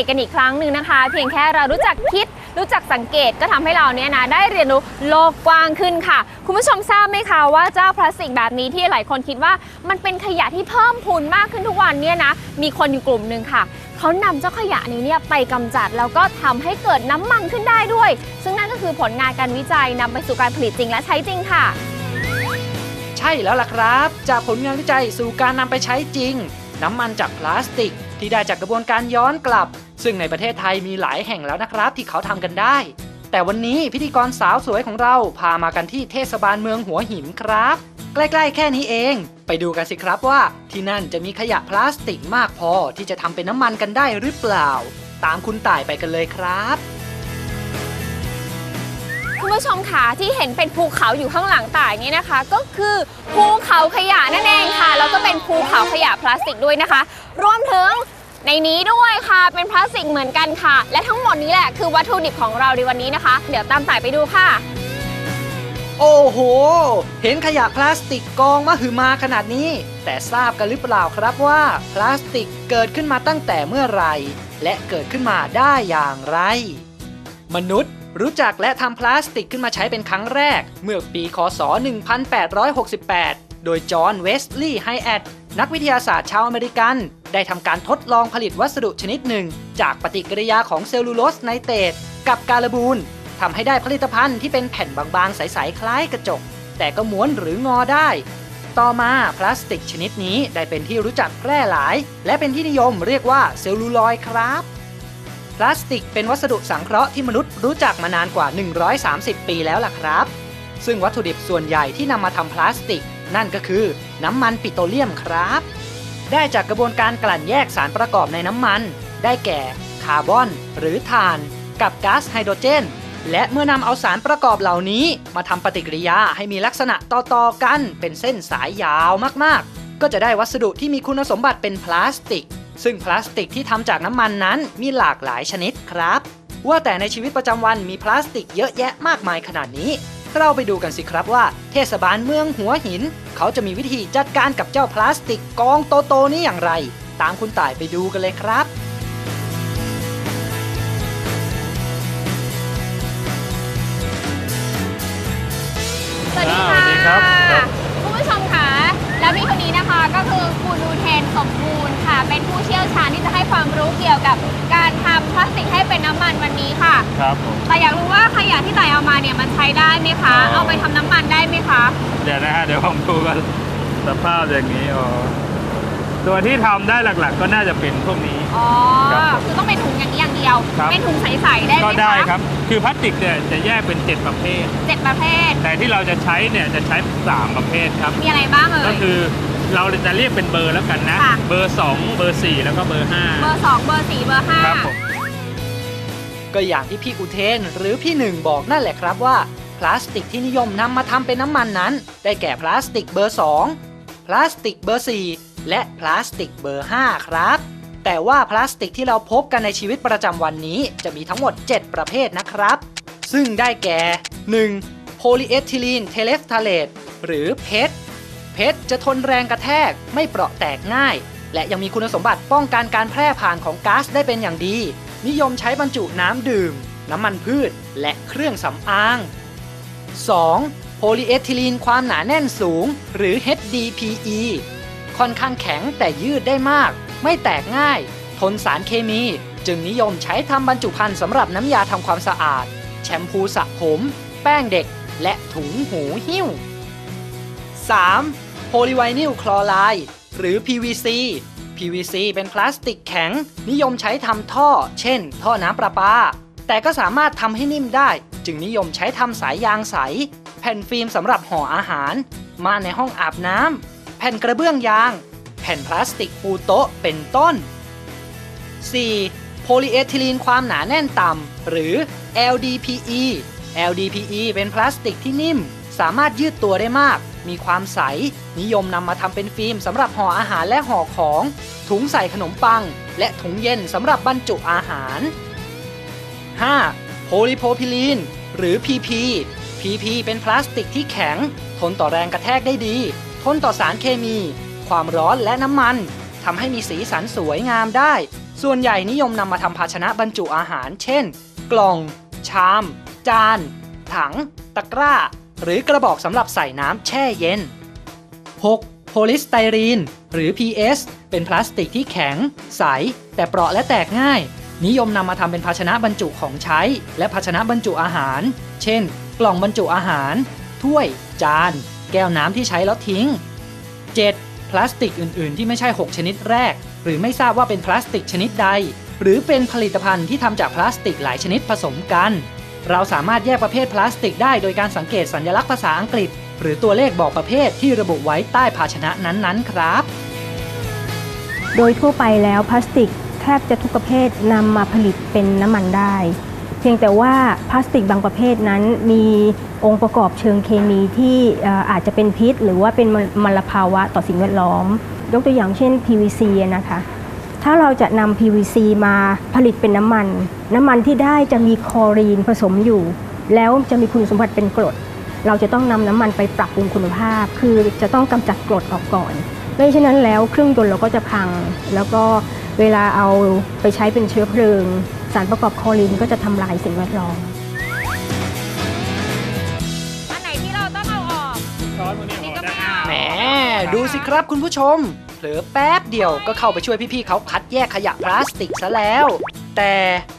ตกันอีกครั้งหนึ่งนะคะ เพียงแค่เรารู้จักคิด รู้จักสังเกตก็ทำให้เราเนี่ยนะได้เรียนรู้โลกกว้างขึ้นค่ะ คุณผู้ชมทราบไหมคะว่าเจ้าพลาสติกแบบนี้ที่หลายคนคิดว่ามันเป็นขยะที่เพิ่มพูนมากขึ้นทุกวันเนี่ยนะมีคนอยู่กลุ่มหนึ่งค่ะเขานำเจ้าขยะนี้เนี่ยไปกำจัดแล้วก็ทำให้เกิดน้ำมันขึ้นได้ด้วย ซึ่งนั่นก็คือผลงานการวิจัยนำไปสู่การผลิตจริงและใช้จริงค่ะ ใช่แล้วล่ะครับ จากผลงานวิจัยสู่การนำไปใช้จริง น้ำมันจากพลาสติก ที่ได้จากกระบวนการย้อนกลับ ซึ่งในประเทศไทยมีหลายแห่งแล้วนะครับที่เขาทำกันได้ แต่วันนี้พิธีกรสาวสวยของเราพามากันที่เทศบาลเมืองหัวหินครับ ใกล้ๆ แค่นี้เอง ไปดูกันสิครับว่า ที่นั่นจะมีขยะพลาสติกมากพอที่จะทำเป็นน้ำมันกันได้หรือเปล่า ตามคุณต่ายไปกันเลยครับคุณผู้ชมค่ะที่เห็นเป็นภูเขาอยู่ข้างหลังต่ายนี้นะคะ ก็คือภูเขาขยะนั่นเองค่ะแล้วก็เป็นภูเขาขยะพลาสติกด้วยนะคะ รวมถึง ในนี้ด้วยค่ะ เป็นพลาสติกเหมือนกันค่ะ และทั้งหมดนี้แหละคือวัตถุดิบของเราในวันนี้นะคะ เดี๋ยวตามต่ายไปดูค่ะ โอ้โห เห็นขยะพลาสติกกองมาหือมาขนาดนี้ แต่ทราบกันหรือเปล่าครับว่า พลาสติกเกิดขึ้นมาตั้งแต่เมื่อไหร่ และเกิดขึ้นมาได้อย่างไร มนุษย์รู้จักและทำพลาสติกขึ้นมาใช้เป็นครั้งแรก เมื่อปีคศ 1868 โดยจอห์น เวสลีย์ ไฮแอด นักวิทยาศาสตร์ชาวอเมริกัน ได้ทำการทดลองผลิตวัสดุชนิดหนึ่ง จากปฏิกิริยาของเซลลูโลสไนเตรตกับการบูนทำให้ได้ผลิตภัณฑ์ที่เป็นแผ่นบางๆ ใสๆคล้ายกระจก แต่ก็ม้วนหรืองอได้ ต่อมาพลาสติกชนิดนี้ได้เป็นที่รู้จักแพร่หลาย และเป็นที่นิยมเรียกว่าเซลลูลอยครับพลาสติกเป็นวัสดุสังเคราะห์ที่มนุษย์รู้จักมานานกว่า 130 ปีแล้วล่ะครับ ซึ่งวัตถุดิบส่วนใหญ่ที่นำมาทำพลาสติก นั่นก็คือน้ำมันปิโตรเลียมครับ ได้จากกระบวนการกลั่นแยกสารประกอบในน้ำมัน ได้แก่คาร์บอน หรือถ่าน กับก๊าซไฮโดรเจน และเมื่อนำเอาสารประกอบเหล่านี้ มาทำปฏิกิริยาให้มีลักษณะต่อๆกัน เป็นเส้นสายยาวมากๆ ก็จะได้วัสดุที่มีคุณสมบัติเป็นพลาสติก ซึ่งพลาสติกที่ทำจากน้ำมันนั้นมีหลากหลายชนิดครับ ว่าแต่ในชีวิตประจำวันมีพลาสติกเยอะแยะมากมายขนาดนี้ เราไปดูกันสิครับว่า เทศบาลเมืองหัวหิน เขาจะมีวิธีจัดการกับเจ้าพลาสติกกองโตๆนี้อย่างไร ตามคุณต่ายไปดูกันเลยครับสวัสดีค่ะ สมบูรณ์ค่ะ เป็นผู้เชี่ยวชาญที่จะให้ความรู้เกี่ยวกับการทำพลาสติกให้เป็นน้ำมันวันนี้ค่ะ ครับผม แต่อยากรู้ว่าขยะที่ไต่เอามาเนี่ยมันใช้ได้ไหมคะ อ๋อ เอาไปทำน้ำมันได้ไหมคะ เดี๋ยวนะฮะเดี๋ยวผมดูกันสภาพอย่างนี้อ๋อตัวที่ทำได้หลักๆ ก็น่าจะเป็นพวกนี้ อ๋อ ครับผมคือต้องเป็นถุงอย่างนี้อย่างเดียว ครับ เป็นถุงใสๆได้ไหมก็คะได้ครับ คือพลาสติกเนี่ยจะแยกเป็น 7 ประเภท เจ็ดประเภท แต่ที่เราจะใช้เนี่ยจะใช้ 3 ประเภทครับ มีอะไรบ้างเอ่ก็ยคือ เราจะเรียกเป็นเบอร์แล้วกันนะ ค่ะ เบอร์ 2 เบอร์ 4 แล้วก็เบอร์เบอร์สองเบอร์สี่เบอร์ห้า5ครับผม ก็อย่างที่พี่อุเทนหรือพี่หนึ่งบอกนั่นแหละครับว่า พลาสติกที่นิยมนำมาทำเป็นน้ำมันนั้น ได้แก่พลาสติกเบอร์ 2 พลาสติกเบอร์ 4 และพลาสติกเบอร์ 5 ครับ แต่ว่าพลาสติกที่เราพบกันในชีวิตประจำวันนี้จะมีทั้งหมด 7 ประเภทนะครับ ซึ่งได้แก่ 1. โพลีเอทิลีนเทเลฟทาเลตหรือเพช เพชรจะทนแรงกระแทก ไม่เปราะแตกง่าย และยังมีคุณสมบัติป้องกันการแพร่ผ่านของก๊าซได้เป็นอย่างดี นิยมใช้บรรจุน้ำดื่ม น้ำมันพืช และเครื่องสำอาง 2. โพลีเอทิลีนความหนาแน่นสูง หรือ HDPE ค่อนข้างแข็งแต่ยืดได้มาก ไม่แตกง่าย ทนสารเคมี จึงนิยมใช้ทำบรรจุภัณฑ์สำหรับน้ำยาทำความสะอาด แชมพูสระผม แป้งเด็ก และถุงหูหิ้ว 3. โพลีไวนิลคลอไรด์หรือ PVC PVC เป็นพลาสติกแข็ง นิยมใช้ทำท่อ เช่น ท่อน้ำประปา แต่ก็สามารถทำให้นิ่มได้ จึงนิยมใช้ทำสายยางใส แผ่นฟิล์มสำหรับห่ออาหาร มาในห้องอาบน้ำแผ่นกระเบื้องยาง แผ่นพลาสติกปูโต๊ะเป็นต้น 4. โพลีเอทิลีนความหนาแน่นต่ำหรือ LDPE LDPE เป็นพลาสติกที่นิ่ม สามารถยืดตัวได้มาก มีความใส นิยมนำมาทำเป็นฟิล์มสำหรับห่ออาหารและห่อของ ถุงใส่ขนมปัง และถุงเย็นสำหรับบรรจุอาหาร 5. โพลีโพรพิลีน หรือ PP PP เป็นพลาสติกที่แข็ง ทนต่อแรงกระแทกได้ดี ทนต่อสารเคมี ความร้อนและน้ำมันทำให้มีสีสันสวยงามได้ ส่วนใหญ่นิยมนำมาทำภาชนะบรรจุอาหาร เช่น กล่อง ชาม จาน ถัง ตะกร้า หรือกระบอกสำหรับใส่น้ำแช่เย็น 6. โพลิสไตรีน หรือ PS เป็นพลาสติกที่แข็ง ใส แต่เปราะและแตกง่าย นิยมนำมาทำเป็นภาชนะบรรจุของใช้ และภาชนะบรรจุอาหาร เช่น กล่องบรรจุอาหาร ถ้วย จาน แก้วน้ำที่ใช้แล้วทิ้ง 7. พลาสติกอื่น ๆ ที่ไม่ใช่ 6 ชนิดแรก หรือไม่ทราบว่าเป็นพลาสติกชนิดใด หรือเป็นผลิตภัณฑ์ที่ทำจากพลาสติกหลายชนิดผสมกัน เราสามารถแยกประเภทพลาสติกได้โดยการสังเกตสัญลักษณ์ภาษาอังกฤษ หรือตัวเลขบอกประเภทที่ระบุไว้ใต้ภาชนะนั้นๆ ครับ โดยทั่วไปแล้วพลาสติกแทบจะทุกประเภทนำมาผลิตเป็นน้ำมันได้ เพียงแต่ว่าพลาสติกบางประเภทนั้นมีองค์ประกอบเชิงเคมีที่อาจจะเป็นพิษ หรือว่าเป็นมลภาวะต่อสิ่งแวดล้อม ยกตัวอย่างเช่น PVC นะคะถ้าเราจะนำ PVC มาผลิตเป็นน้ำมัน น้ำมันที่ได้จะมีคลอรีนผสมอยู่ แล้วจะมีคุณสมบัติเป็นกรด เราจะต้องนำน้ำมันไปปรับปรุงคุณภาพ คือจะต้องกำจัดกรดออกก่อนไม่เช่นนั้นแล้วเครื่องยนต์เราก็จะพัง แล้วก็เวลาเอาไปใช้เป็นเชื้อเพลิง สารประกอบคลอรีนก็จะทำลายสิ่งแวดล้อมอันไหนที่เราต้องเอาออกช้อนพวกนี้นี่อก็อกได้ไม่เอาแหมดูสิครับคุณผู้ชมเผลอแป๊บเดียวก็เข้าไปช่วยพี่ๆเขาคัดแยกขยะพลาสติกซะแล้ว แต่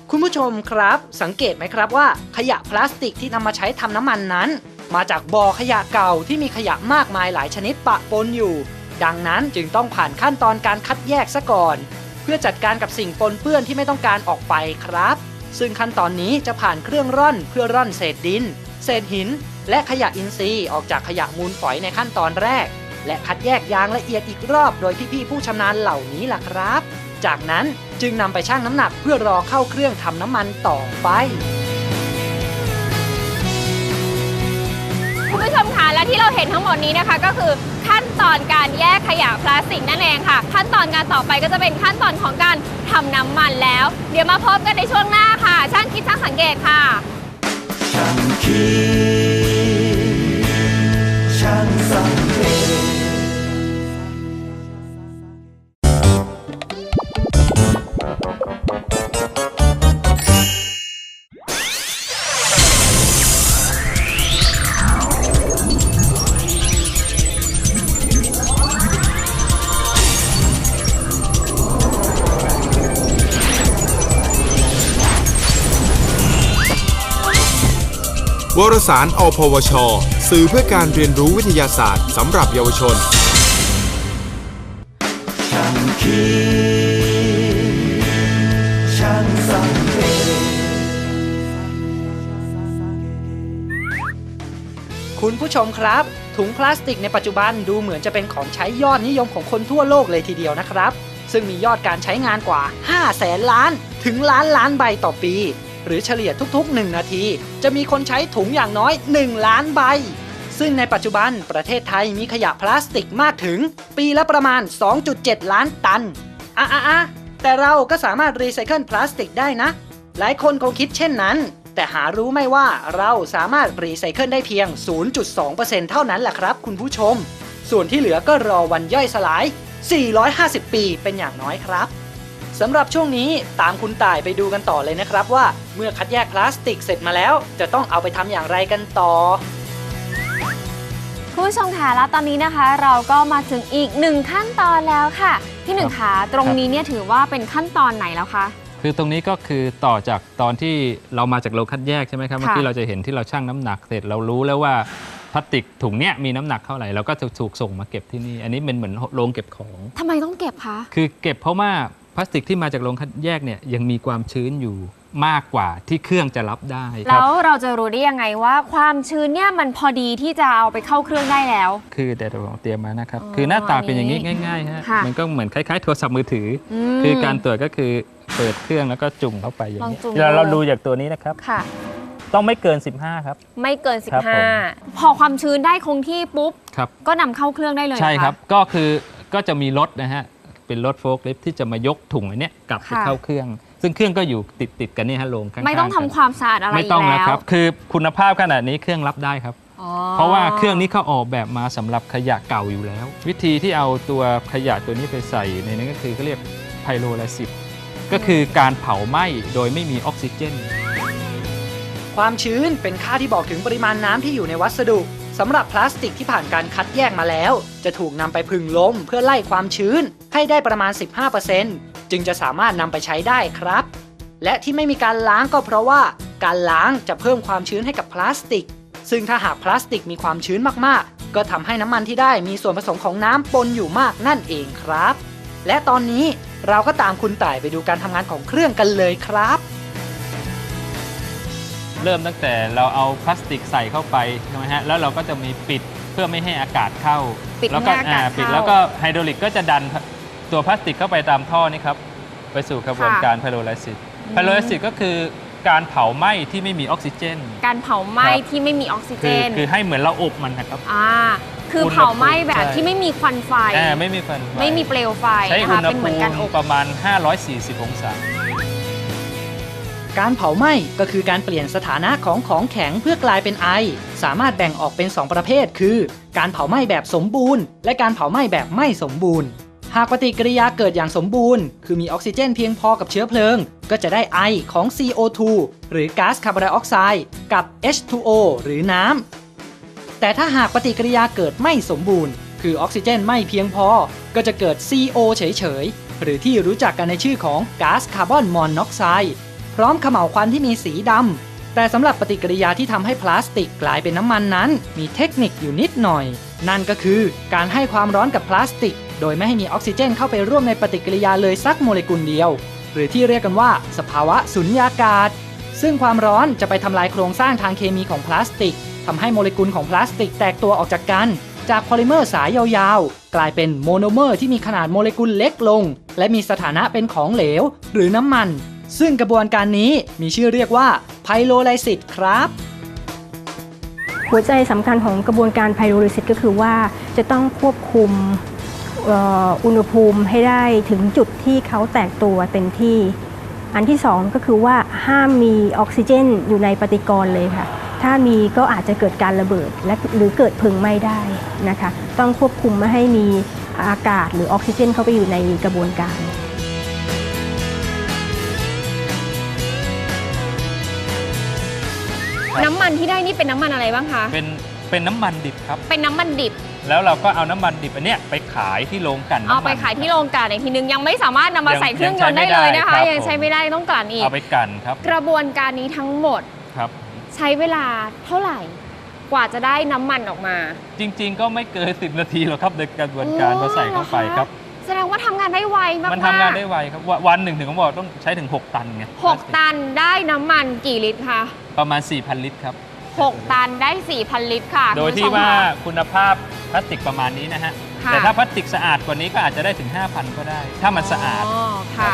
คุณผู้ชมครับสังเกตไหมครับว่าขยะพลาสติกที่นำมาใช้ทำน้ำมันนั้น มาจากบ่อขยะเก่าที่มีขยะมากมายหลายชนิดปะปนอยู่ ดังนั้นจึงต้องผ่านขั้นตอนการคัดแยกซะก่อน เพื่อจัดการกับสิ่งปนเปื้อนที่ไม่ต้องการออกไปครับ ซึ่งขั้นตอนนี้จะผ่านเครื่องร่อนเพื่อร่อนเศษดิน เศษหิน และขยะอินทรีย์ออกจากขยะมูลฝอยในขั้นตอนแรก และคัดแยกยางละเอียดอีกรอบ โดยพี่ๆผู้ชำนาญเหล่านี้ล่ะครับ จากนั้น จึงนำไปชั่งน้ำหนักเพื่อรอเข้าเครื่องทำน้ำมันต่อไป คุณผู้ชมคะและที่เราเห็นทั้งหมดนี้นะคะ ก็คือขั้นตอนการแยกขยะพลาสติกนั่นเองค่ะ ขั้นตอนการต่อไปก็จะเป็นขั้นตอนของการทำน้ำมันแล้ว เดี๋ยวมาพบกันในช่วงหน้าค่ะ ช่างคิดช่างสังเกตค่ะช่างคิดช่างสัง สาร อพวช สื่อเพื่อการเรียนรู้วิทยาศาสตร์สำหรับเยาวชนช่างคิดช่างสังเกตคุณผู้ชมครับ ถุงพลาสติกในปัจจุบันดูเหมือนจะเป็นของใช้ยอดนิยมของคนทั่วโลกเลยทีเดียวนะครับ ซึ่งมียอดการใช้งานกว่า5แสนล้าน ถึงล้านล้านใบต่อปี หรือเฉลี่ยทุกๆ 1 นาที จะมีคนใช้ถุงอย่างน้อย 1 ล้านใบ ซึ่งในปัจจุบันประเทศไทยมีขยะพลาสติกมากถึง ปีละประมาณ 2.7 ล้านตันอะอะอะแต่เราก็สามารถรีไซเคิลพลาสติกได้นะ หลายคนคงคิดเช่นนั้น แต่หารู้ไม่ว่าเราสามารถรีไซเคิลได้เพียง 0.2%เท่านั้นแหละครับคุณผู้ชม ส่วนที่เหลือก็รอวันย่อยสลาย 450 ปีเป็นอย่างน้อยครับ สำหรับช่วงนี้ตามคุณต่ายไปดูกันต่อเลยนะครับว่าเมื่อคัดแยกพลาสติกเสร็จมาแล้ว จะต้องเอาไปทำอย่างไรกันต่อคุณผู้ชมค่ะแล้วตอนนี้นะคะ เราก็มาถึงอีกหนึ่งขั้นตอนแล้วค่ะพี่หนึ่งค่ะตรงนี้เนี่ยถือว่าเป็นขั้นตอนไหนแล้วคะ คือตรงนี้ก็คือต่อจากตอนที่เรามาจากโรงคัดแยกใช่ไหมครับค่ะเมื่อกี้เราจะเห็นที่เราชั่งน้ำหนักเสร็จเรารู้แล้วว่าพลาสติกถุงเนี้ยมีน้ำหนักเท่าไหร่เราก็จะถูกส่งมาเก็บที่นี่ อันนี้เป็นเหมือนโรงเก็บของทำไมต้องเก็บคะคือเก็บเพราะว่า พลาสติกที่มาจากโรงคัดแยกเนี่ยยังมีความชื้นอยู่มากกว่าที่เครื่องจะรับได้คแล้รับ วเราจะรู้ได้ยังไงว่าความชื้นเนี่ยมันพอดีที่จะเอาไปเข้าเครื่องได้แล้ว คือเดี๋ยวเราเตรียมมานะครับ อ๋อคือหน้าตาเป็นอย่างนี้อันนี้ง่ายๆฮะค่ะ มันก็เหมือนคล้ายๆโทรศัพท์มือถืออม คือการตรวจก็คือเปิดเครื่องแล้วก็จุ่มเข้าไปอย่างลองนี้จุ่ม เราเราดูดูจากตัวนี้นะครับ ค่ะ ต้องไม่เกิน 15 ครับ ไม่เกิน ครับผม 15 พอความชื้นได้คงที่ปุ๊บ ครับ ก็นำเข้าเครื่องได้เลยใช่นะะครับ ก็คือก็จะมีรถนะฮะ เป็นรถโฟล์คลิฟที่จะมายกถุงอันเนี้ยกลับไปค่ะ เข้าเครื่อง ซึ่งเครื่องก็อยู่ติดติดๆกันนี่ฮะโรงข้างๆไม่ต้องทำกันความสะอาดอะไรไม่ต้องอีกนะแล้วครับ คือคุณภาพขนาดนี้เครื่องรับได้ครับ อ๋อเพราะว่าเครื่องนี้เขาออกแบบมาสำหรับขยะเก่าอยู่แล้ว วิธีที่เอาตัวขยะตัวนี้ไปใส่ในนั้นก็คือเขาเรียกไพโรไลซิสก็คือการเผาไหม้โดยไม่มีออกซิเจน ความชื้นเป็นค่าที่บอกถึงปริมาณน้ำที่อยู่ในวัสดุสำหรับพลาสติกที่ผ่านการคัดแยกมาแล้ว จะถูกนำไปพึ่งลมเพื่อไล่ความชื้น ให้ได้ประมาณ 15%จึงจะสามารถนำไปใช้ได้ครับ และที่ไม่มีการล้างก็เพราะว่า การล้างจะเพิ่มความชื้นให้กับพลาสติก ซึ่งถ้าหากพลาสติกมีความชื้นมากๆ ก็ทำให้น้ำมันที่ได้มีส่วนผสมของน้ำปนอยู่มากนั่นเองครับ และตอนนี้เราก็ตามคุณต่ายไปดูการทำงานของเครื่องกันเลยครับเริ่มตั้งแต่เราเอาพลาสติกใส่เข้าไปใช่ไหมฮะแล้วเราก็จะมีปิดเพื่อไม่ให้อากาศเข้า ปิดแล้วก็ไม่ให้อากาศปิดเข้าแล้วก็ไฮดรอลิกก็จะดัน ตัวพลาสติกเข้าไปตามท่อนี่ครับไปสู่กระบวนค่ะการไพโรไลซิสไพโรไลซิสก็คือการเผาไหม้ที่ไม่มีออกซิเจน การเผาไหม้ครับที่ไม่มีออกซิเจคือนคือให้เหมือนเราอบมันนะครับอ่าคืออุณหภูมิเผาไหม้แบบใช่ที่ไม่มีควันไฟอ่าไม่มีควันฟไม่มีเปลวไฟใช้นะอุคะณหเป็นเหภูมือนการอมิบประมาณ 540 องศา การเผาไหม้ก็คือการเปลี่ยนสถานะของของแข็งเพื่อกลายเป็นไอ สามารถแบ่งออกเป็น 2 ประเภท คือ การเผาไหม้แบบสมบูรณ์ และการเผาไหม้แบบไม่สมบูรณ์ หากปฏิกิริยาเกิดอย่างสมบูรณ์ คือมีออกซิเจนเพียงพอกับเชื้อเพลิง ก็จะได้ไอของ CO2 หรือก๊าซคาร์บอนไดออกไซด์กับ H2O หรือน้ำ แต่ถ้าหากปฏิกิริยาเกิดไม่สมบูรณ์ คือออกซิเจนไม่เพียงพอ ก็จะเกิด CO เฉยๆ หรือที่รู้จักกันในชื่อของก๊าซคาร์บอนมอนอกไซด์พร้อมขม่าวควันที่มีสีดำ แต่สำหรับปฏิกิริยาที่ทำให้พลาสติกกลายเป็นน้ำมันนั้น มีเทคนิคอยู่นิดหน่อย นั่นก็คือการให้ความร้อนกับพลาสติก ดยไม่ให้มีออกซิเจนเข้าไปร่วมในปฏิกิริยาเลยสักโมเลกุลเดียว หรือที่เรียกกันว่า สภาวะสุญญากาศ ซึ่งความร้อนจะไปทำลายโครงสร้างทางเคมีของพลาสติกทำให้โมเลกุลของพลาสติกแตกตัวออกจากกัน จากพอลิเมอร์สายยาวๆ กลายเป็นโมโนเมอร์ที่มีขนาดโมเลกุลเล็กลง และมีสถานะเป็นของเหลว หรือน้ำมัน ซึ่งกระบวนการนี้มีชื่อเรียกว่าไพโรไลซิสครับหัวใจสำคัญของกระบวนการไพโรลิซิสก็คือว่าจะต้องควบคุม อ่ออุณหภูมิให้ได้ถึงจุดที่เขาแตกตัวเต็มที่ อันที่สองก็คือว่าห้ามมีออกซิเจนอยู่ในปฏิกรณ์เลยค่ะ ถ้ามีก็อาจจะเกิดการระเบิดและหรือเกิดเพลิงไหม้ได้นะคะ ต้องควบคุมไม่ให้มีอากาศหรือออกซิเจนเข้าไปอยู่ในกระบวนการน้ำมันที่ได้นี่เป็นน้ำมันอะไรบ้างคะ เป็นเป็นน้ำมันดิบครับ เป็นน้ำมันดิบ แล้วเราก็เอาน้ำมันดิบอันเนี้ยไปขายที่โรงกลันน้ำมันเอาไปขายที่โรงกลั่นอีกทีนึงยังไม่สามารถนำมายังใส่เครื่องยยังนต์ใช้ได้เลยนะคะไม่ได้ครับยังใช้ไม่ได้ ต้องกลั่นอีก เอาไปกลันครับกระบวนการนี้ทั้งหมดครับ ใช้เวลาเท่าไหร่ กว่าจะได้น้ำมันออกมา จริง ๆ ก็ไม่เกิน10 นาทีหรอกครับในกระบวนการโอ้พอใส่เข้าไปเหรอคะ ครับ แสดงว่าทำงานได้ไวมากๆมันทำงานได้ไวครับว่าวันหนึ่งถึงผมบอกต้องใช้ถึง 6 ตันไงหกตันได้น้ำมันกี่ลิตรคะประมาณ 4,000 ลิตรครับ หกตันได้ 4,000 ลิตรค่ะโดยคุณที่ผู้ชมว่าค่ะคุณภาพพลาสติกประมาณนี้นะฮะค่ะแต่ถ้าพลาสติกสะอาดกว่านี้ก็อาจจะได้ถึง 5,000 ก็ได้ ถ้ามันสะอาดอ๋อค่ะ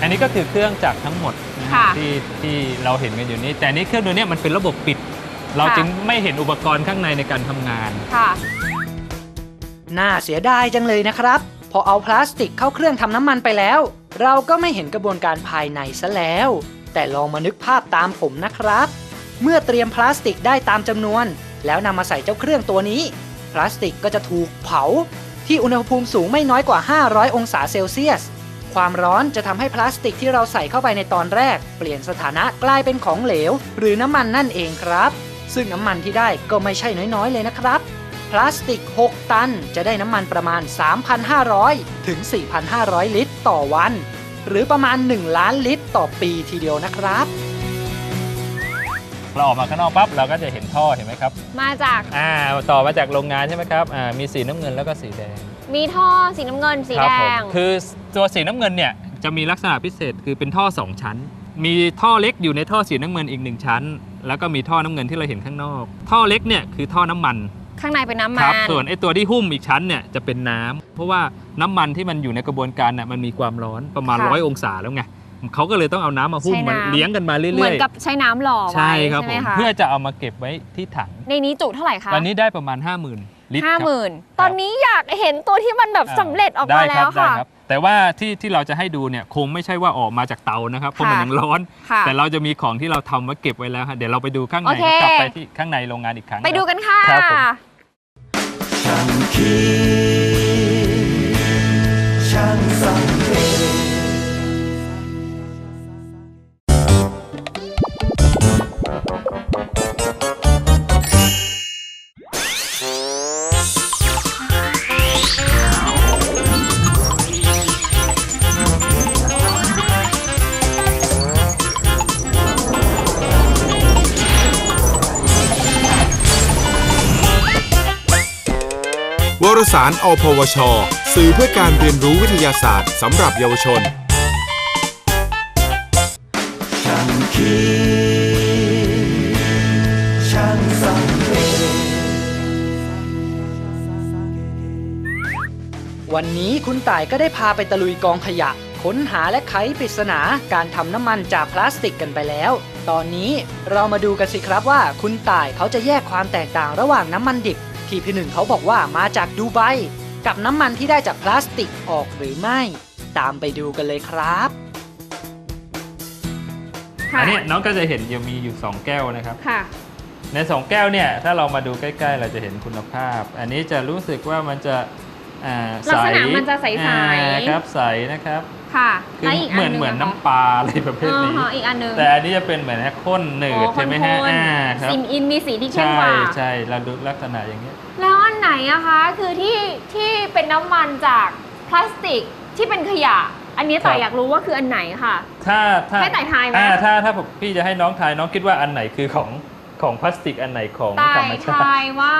อันนี้ก็คือเครื่องจักรทั้งหมดนะฮะค่ะที่ที่เราเห็นกันอยู่นี้ แต่นี่เครื่องตัวเนี้ยมันเป็นระบบปิด เราค่ะจึงไม่เห็นอุปกรณ์ข้างในในการทำงานค่ะน่าเสียดายจังเลยนะครับ พอเอาพลาสติกเข้าเครื่องทำน้ำมันไปแล้ว เราก็ไม่เห็นกระบวนการภายในซะแล้ว แต่ลองมานึกภาพตามผมนะครับ เมื่อเตรียมพลาสติกได้ตามจำนวน แล้วนำมาใส่เจ้าเครื่องตัวนี้ พลาสติกก็จะถูกเผา ที่อุณหภูมิสูงไม่น้อยกว่า 500 องศาเซลเซียส ความร้อนจะทำให้พลาสติกที่เราใส่เข้าไปในตอนแรก เปลี่ยนสถานะกลายเป็นของเหลว หรือน้ำมันนั่นเองครับ ซึ่งน้ำมันที่ได้ก็ไม่ใช่น้อยๆ เลยนะครับ พลาสติก 6 ตัน จะได้น้ำมันประมาณ 3,500 ถึง 4,500 ลิตรต่อวัน หรือประมาณ 1 ล้านลิตรต่อปีทีเดียวนะครับ เราออกมาข้างนอกปั๊บเราก็จะเห็นท่อเห็นไหมครับ มาจากอ่าต่อมาจากโรงงานใช่ไหมครับอ่ามีสีน้ำเงินแล้วก็สีแดงมีท่อสีน้ำเงินสีคแดรับผมง คือตัวสีน้ำเงินเนี่ยจะมีลักษณะพิเศษคือเป็นท่อ 2 ชั้น มีท่อเล็กอยู่ในท่อสีน้ำเงินอีกหนึ่งชั้น แล้วก็มีท่อน้ำเงินที่เราเห็นข้างนอก ท่อเล็กเนี่ยคือท่อน้ำมัน ข้างในเป็นน้ำคมัรันส่วนไอ้ตัวที่หุ้มอีกชั้นเนี่ยจะเป็นน้ำเพราะว่าน้ำมันที่มันอยู่ในกระบวนการน่ะมันมีความร้อนประมาณค่ะร้อยองศาแล้วไงเขาก็เลยต้องเอาน้ำมาหุ้มใช้มันน้ำเลี้ยงกันมาเรื่อยๆเหมือนกับใช้น้ำหล่อไว้ใช่ครับใช่ผไหมมคะเพื่อจะเอามาเก็บไว้ที่ถังในนี้จุเท่าไหร่คะวันนี้ได้ประมาณ 50,000 ลิตรห้าครับ หมื่นตอนนี้อยากเห็นตัวที่มันแบบสำเร็จออกมาได้แล้ควรับได้ค่ะครับ แต่ว่าที่ที่เราจะให้ดูเนี่ยคงไม่ใช่ว่าออกมาจากเตานะครับเพราะมันค่ะยังร้อน ค่ะแต่เราจะมีของที่เราทำไว้เก็บไว้แล้วฮะเดี๋ยวเราไปดูข้างในโอเคกลับไปที่ข้างในโรงงานอีกครั้งไปดูครับกันค่ะ ครับผม ช่างคิดช่างสัง สารอพวช สื่อเพื่อการเรียนรู้วิทยาศาสตร์สำหรับเยาวชน ช่างคิดช่างสังเกตวันนี้คุณต่ายก็ได้พาไปตะลุยกองขยะ ค้นหาและไขปริศนาการทำน้ำมันจากพลาสติกกันไปแล้ว ตอนนี้เรามาดูกันสิครับว่าคุณต่ายเขาจะแยกความแตกต่างระหว่างน้ำมันดิบ ที่พี่หนึ่งเขาบอกว่ามาจากดูไบกับน้ำมันที่ได้จากพลาสติกออกหรือไม่ ตามไปดูกันเลยครับค่ะอันนี้น้องก็จะเห็นยังมีอยู่ 2 แก้วนะครับ ค่ะ ใน 2 แก้วเนี่ย ถ้าเรามาดูใกล้ๆ เราจะเห็นคุณภาพ อันนี้จะรู้สึกว่ามันจะอ่าลักษณะมันจะใสๆอ่าครับใสนะครับ ค่ะคือแล้วอีกเหอัมือนนหนึงเหมือนะคะน้ำปลาอะไรประเภทนี้อ๋ออีกอันหนึง แต่อันนี้จะเป็นเหมือนข้นหนืดใช่ไหมฮะอ๋ออ่าๆครับสีอินมีสีที่เข้มใช่กว่า ใช่เราดูลักษณะอย่างนี้ย แล้วอันไหนอะคะ คือที่ที่เป็นน้ำมันจากพลาสติกที่เป็นขยะ อันนี้ต่ายอยากรู้ว่าคืออันไหนค่ะ ถ้าถ้าให้ต่ายทายไหม อ่ถ้าถ้าผมพี่จะให้น้องทายน้องคิดว่าอันไหนคือของของพลาสติกอันไหนของต่าธรยรมชาติ ทายว่า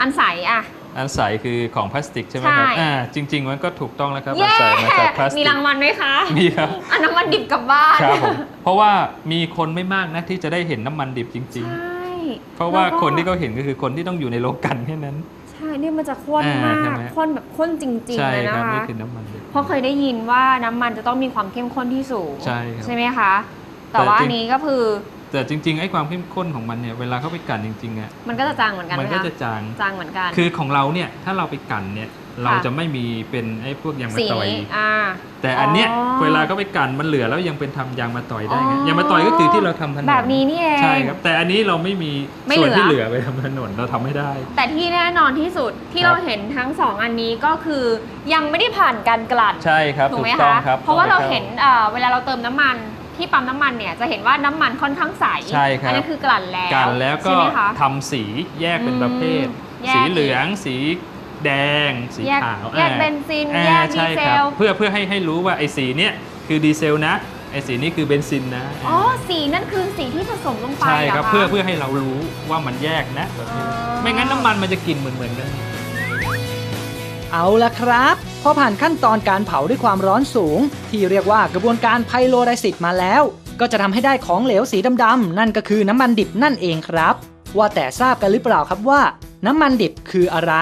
อันใสอะ อันใสคือของพลาสติกใช่ไหมครับใช่ อ่าจริง ๆ มันก็ถูกต้องแล้วครับอัเย้นใสมาจากพลาสติกมีรางวัลไหมคะมีครับ อันน้ำมันดิบกลับบ้านครับผมเพราะว่ามีคนไม่มากนะที่จะได้เห็นน้ำมันดิบจริง ใช่ๆ เพราะว่าแล้วก็คนที่เขาเห็นก็คือคนที่ต้องอยู่ในโลกันแค่นั้น ใช่เนี่ยมันจะข้นอ่ามมาใช่กไหม ข้นแบบข้นจริงใช่ๆเลยคนะรับคะ นี่คือน้ำมันดิบ เพราะเคยได้ยินว่าน้ำมันจะต้องมีความเข้มข้นที่สูงใช่ครับใช่ไหมคะ แต่ว่าแต่จริง อันนี้ก็คือ แต่จริงๆไอ้ความเข้มข้นของมันเนี่ยเวลาเขาไปกั่นจริงๆอะมันก็จะจางเหมือนกันมันไหมก็คะจะจางจางเหมือนกัน คือของเราเนี่ยถ้าเราไปกั่นเนี่ยเราจะไม่มีเป็นไอ้พวกยางมะสีตอยอ่าแต่อันเนี้ยอ๋อเวลาเขาไปกั่นมันเหลือแล้วยังเป็นทำยางมะตอยได้ไงอ๋อยางมะตอยก็คือที่เราทำถนนแบบนี้นี่เองใช่ครับแต่อันนี้เราไม่มีไม่ส่วนเหลือที่เหลือไปทำถนนเราทำไม่ได้ แต่ที่แน่นอนที่สุดที่ครับเราเห็นทั้งสองอันนี้ก็คือยังไม่ได้ผ่านการกลั่นใช่ครับถูกถูไหมกต้องคะครับเพราะว่าต้องเราไปข้เห็นเอ่อเวลาเราเติมน้ำมัน ที่ปั๊มน้ำมันเนี่ยจะเห็นว่าน้ำมันค่อนข้างใส ใช่ครับ อันี้คือกลั่นแล้วกันแล้วก็ใช่ไหมคะ ทำสีแยกเป็นประเภท อืมแยก สีเหลือง สีแดง สีแยกขาวแยกอ่าเบนซิน อ่าแยกดีใช่เซครับล เพื่อเพื่อให้ให้รู้ว่าไอ้สีเนี้ยคือดีเซลนะไอ้สีนี้คือเบนซินนะอ๋อ สีนั่นคือสีที่ผสมลงไปใช่ครับหะเพื่อเพื่อให้เรารู้ว่ามันแยกนะแบบนี้อ๋อ ไม่งั้นน้ำมันมันจะกลิ่นเหมือนเหมือนๆกัน เอาละครับ พอผ่านขั้นตอนการเผาด้วยความร้อนสูง ที่เรียกว่ากระบวนการไพโลไรซิสมาแล้ว ก็จะทำให้ได้ของเหลวสีดำๆนั่นก็คือน้ำมันดิบนั่นเองครับ ว่าแต่ทราบกันหรือเปล่าครับว่า น้ำมันดิบคืออะไร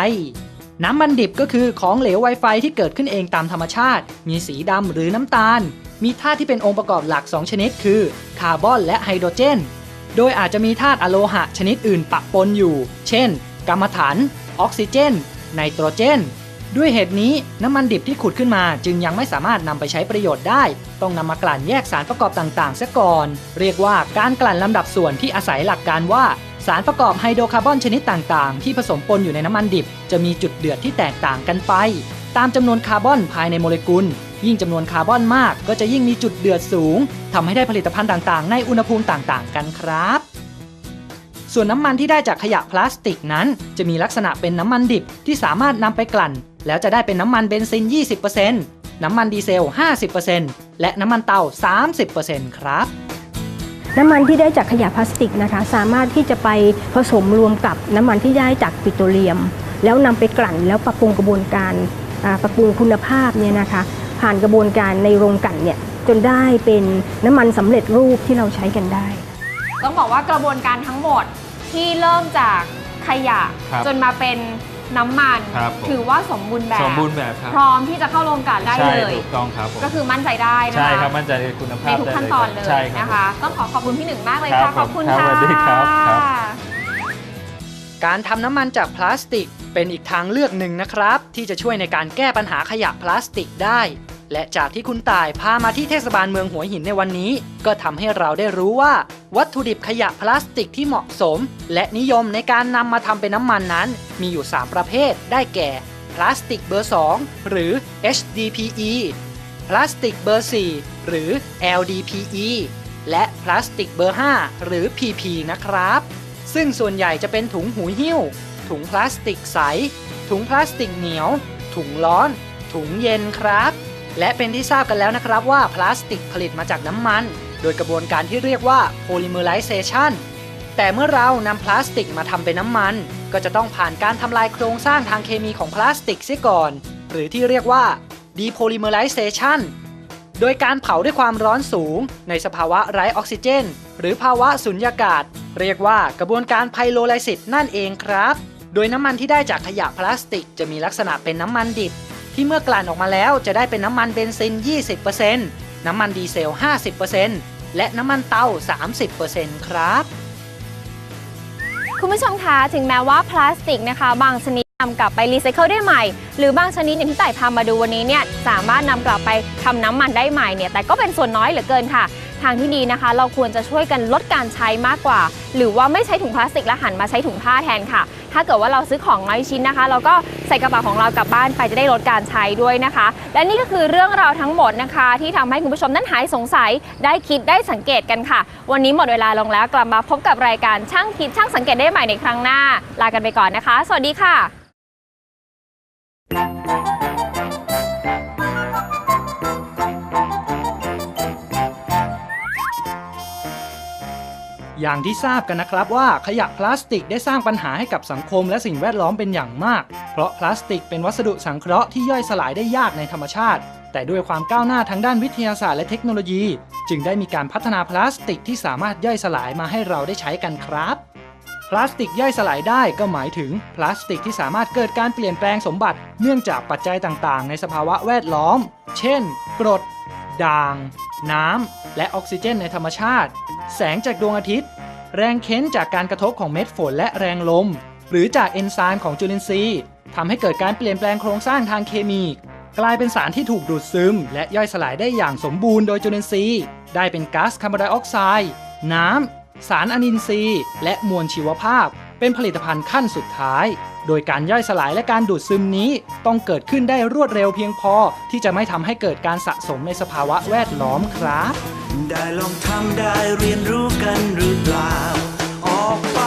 น้ำมันดิบก็คือของเหลวไวไฟที่เกิดขึ้นเองตามธรรมชาติ มีสีดำหรือน้ำตาล มีธาตุที่เป็นองค์ประกอบหลัก 2 ชนิด คือคาร์บอนและไฮโดรเจน โดยอาจจะมีธาตุอะโลหะชนิดอื่นปะปนอยู่ เช่น กัมมันถัน ออกซิเจน ไนโตรเจน ด้วยเหตุนี้น้ำมันดิบที่ขุดขึ้นมาจึงยังไม่สามารถนำไปใช้ประโยชน์ได้ ต้องนำมากลั่นแยกสารประกอบต่างๆเสียก่อน เรียกว่าการกลั่นลำดับส่วนที่อาศัยหลักการว่า สารประกอบไฮโดรคาร์บอนชนิดต่างๆ ที่ผสมปนอยู่ในน้ำมันดิบ จะมีจุดเดือดที่แตกต่างกันไป ตามจำนวนคาร์บอนภายในโมเลกุล ยิ่งจำนวนคาร์บอนมาก ก็จะยิ่งมีจุดเดือดสูงทำให้ได้ผลิตภัณฑ์ต่างๆ ในอุณหภูมิต่างๆ กันครับ ส่วนน้ำมันที่ได้จากขยะพลาสติกนั้น จะมีลักษณะเป็นน้ำมันดิบที่สามารถนำไปกลั่น แล้วจะได้เป็นน้ำมันเบนซิน 20%น้ำมันดีเซล 50%และน้ำมันเตา 30%ครับน้ำมันที่ได้จากขยะพลาสติกนะคะ สามารถที่จะไปผสมรวมกับน้ำมันที่ได้จากปิโตรเลียม แล้วนำไปกลั่นแล้วปรับปรุงกระบวนการอ่าปรับปรุงคุณภาพเนี่ยนะคะ ผ่านกระบวนการในโรงกลั่นเนี่ยจนได้เป็นน้ำมันสำเร็จรูปที่เราใช้กันได้ ต้องบอกว่ากระบวนการทั้งหมด ที่เริ่มจากขยะครับจนมาเป็นน้ำมัน ครับผม ถือว่าสมบูรณ์แบบสมบูรณ์แบบครับพร้อมที่จะเข้าโรงกลั่นได้ใช่เลย ถูกต้องครับผมก็คือมั่นใจได้นะคะใช่ครับมั่นใจในคุณภาในพทุกได้ขั้นตอนเลยใช่รับ นะคะต้องขอขอบคุณพี่หนึ่งมากเลยครัค่ะบขอบคุณครับค่ะสวัสดีครับครับ การทำน้ำมันจากพลาสติกเป็นอีกทางเลือกหนึ่งนะครับ ที่จะช่วยในการแก้ปัญหาขยะพลาสติกได้ และจากที่คุณตายพามาที่เทศบาลเมืองหัวหินในวันนี้ ก็ทำให้เราได้รู้ว่า วัตถุดิบขยะพลาสติกที่เหมาะสม และนิยมในการนำมาทำเป็นน้ำมันนั้น มีอยู่ 3 ประเภท ได้แก่ พลาสติกเบอร์ 2 หรือ HDPE พลาสติกเบอร์ 4 หรือ LDPE และพลาสติกเบอร์ 5 หรือ PP นะครับ ซึ่งส่วนใหญ่จะเป็นถุงหูหิ้ว ถุงพลาสติกใส ถุงพลาสติกเหนียว ถุงร้อน ถุงเย็นครับ และเป็นที่ทราบกันแล้วนะครับว่าพลาสติกผลิตมาจากน้ำมัน โดยกระบวนการที่เรียกว่า polymerization แต่เมื่อเรานำพลาสติกมาทำเป็นน้ำมัน ก็จะต้องผ่านการทำลายโครงสร้างทางเคมีของพลาสติกเสียก่อน หรือที่เรียกว่า depolymerization โดยการเผาด้วยความร้อนสูง ในสภาวะไร้ออกซิเจน หรือภาวะสุญญากาศ เรียกว่ากระบวนการไพโรไลซิสนั่นเองครับ โดยน้ำมันที่ได้จากขยะพลาสติก จะมีลักษณะเป็นน้ำมันดิบ ที่เมื่อกลั่นออกมาแล้วจะได้เป็นน้ำมันเบนซิน 20%น้ำมันดีเซล 50%และน้ำมันเตา 30%ครับ คุณผู้ชมคะถึงแม้ว่าพลาสติกนะคะ บางชนิดนำกลับไปรีไซเคิลได้ใหม่ หรือบางชนิดอย่างที่ไต่พามาดูวันนี้เนี่ยสามารถนำกลับไปทำน้ำมันได้ใหม่เนี่ยแต่ก็เป็นส่วนน้อยเหลือเกินค่ะ ทางที่ดีนะคะ เราควรจะช่วยกันลดการใช้มากกว่า หรือว่าไม่ใช้ถุงพลาสติกและหันมาใช้ถุงผ้าแทนค่ะ ถ้าเกิดว่าเราซื้อของน้อยชิ้นนะคะ เราก็ใส่กระเป๋าของเรากลับบ้านไปจะได้ลดการใช้ด้วยนะคะ และนี่ก็คือเรื่องราวทั้งหมดนะคะ ที่ทำให้คุณผู้ชมนั้นหายสงสัยได้คิดได้สังเกตกันค่ะ วันนี้หมดเวลาลงแล้วกลับมาพบกับรายการช่างคิดช่างสังเกตได้ใหม่ในครั้งหน้า ลากันไปก่อนนะคะ สวัสดีค่ะ อย่างที่ทราบกันนะครับว่าขยะพลาสติกได้สร้างปัญหาให้กับสังคมและสิ่งแวดล้อมเป็นอย่างมาก เพราะพลาสติกเป็นวัสดุสังเคราะห์ที่ย่อยสลายได้ยากในธรรมชาติ แต่ด้วยความก้าวหน้าทางด้านวิทยาศาสตร์และเทคโนโลยี จึงได้มีการพัฒนาพลาสติกที่สามารถย่อยสลายมาให้เราได้ใช้กันครับพลาสติกย่อยสลายได้ก็หมายถึงพลาสติกที่สามารถเกิดการเปลี่ยนแปลงสมบัติ เนื่องจากปัจจัยต่างๆ ในสภาวะแวดล้อม เช่น กรด ด่าง น้ำ และออกซิเจนในธรรมชาติ แสงจากดวงอาทิตย์ แรงเค้นจากการกระทบของเม็ดฝนและแรงลม หรือจากเอนไซม์ของจุลินทรีย์ทำให้เกิดการเปลี่ยนแปลงโครงสร้างทางเคมี กลายเป็นสารที่ถูกดูดซึม และย่อยสลายได้อย่างสมบูรณ์โดยจุลินทรีย์ ได้เป็นก๊าซคาร์บอนไดออกไซด์น้ำ สารอนินทรีย์ และมวลชีวภาพ เป็นผลิตภัณฑ์ขั้นสุดท้าย โดยการย่อยสลายและการดูดซึมนี้ ต้องเกิดขึ้นได้รวดเร็วเพียงพอ ที่จะไม่ทำให้เกิดการสะสมในสภาวะแวดล้อมครับ ได้ลองทำได้เรียนรู้กันหรือเปล่า ออกไป